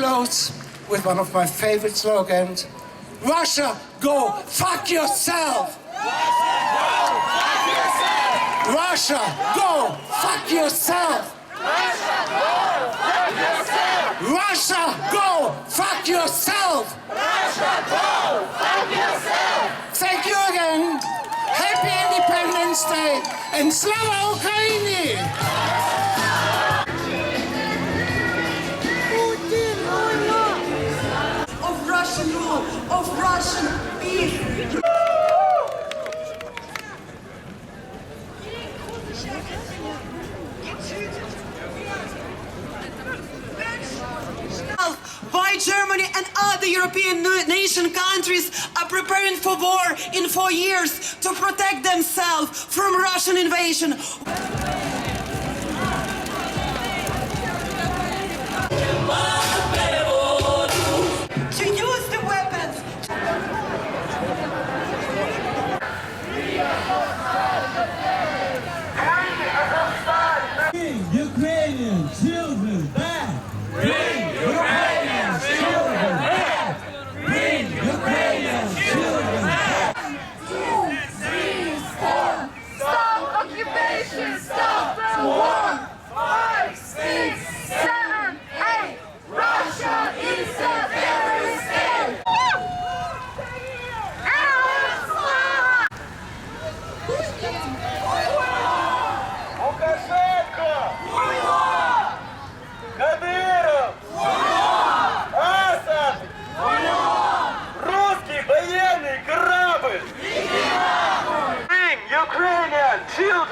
close with one of my favorite slogans Russia, go fuck yourself! Russia, go fuck yourself! Go fuck yourself Russia, go fuck yourself! Russia go fuck yourself thank you again. Happy Independence Day and Slava Ukraini! Russian of Russian peace. Why Germany and other European nation countries are preparing for war in four years to protect themselves from Russian invasion?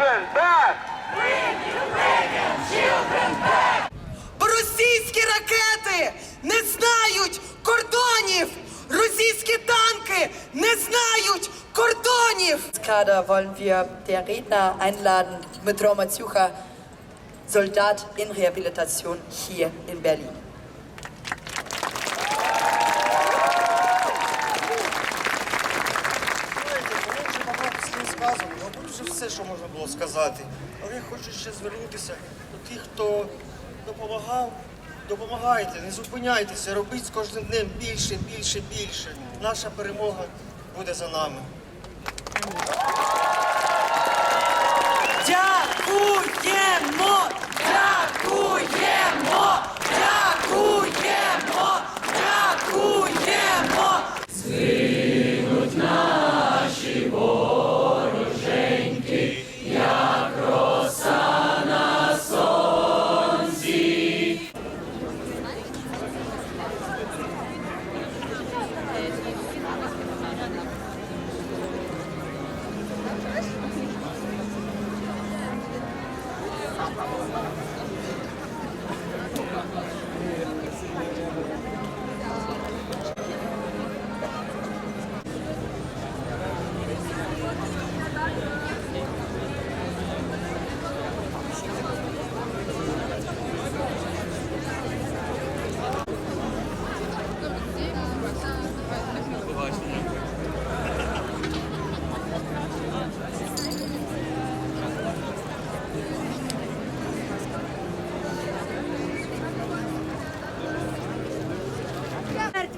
Children back! Bring Ukrainian children back! Російські ракети не знають кордонів! Російські танки не знають кордонів! Kader wollen wir der Redner einladen, Dmytro Matsiucha, Soldat in Rehabilitation hier in Berlin. Вже все, що можна було сказати. Але я хочу ще звернутися до тих, хто допомагав. Допомагайте, не зупиняйтеся, робіть з кожним днем більше, більше, більше. Наша перемога буде за нами. すごい。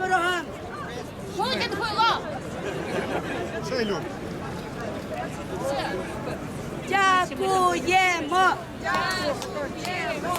пирогам! Путін хуйло! Це люк. Дякуємо! Дякуємо!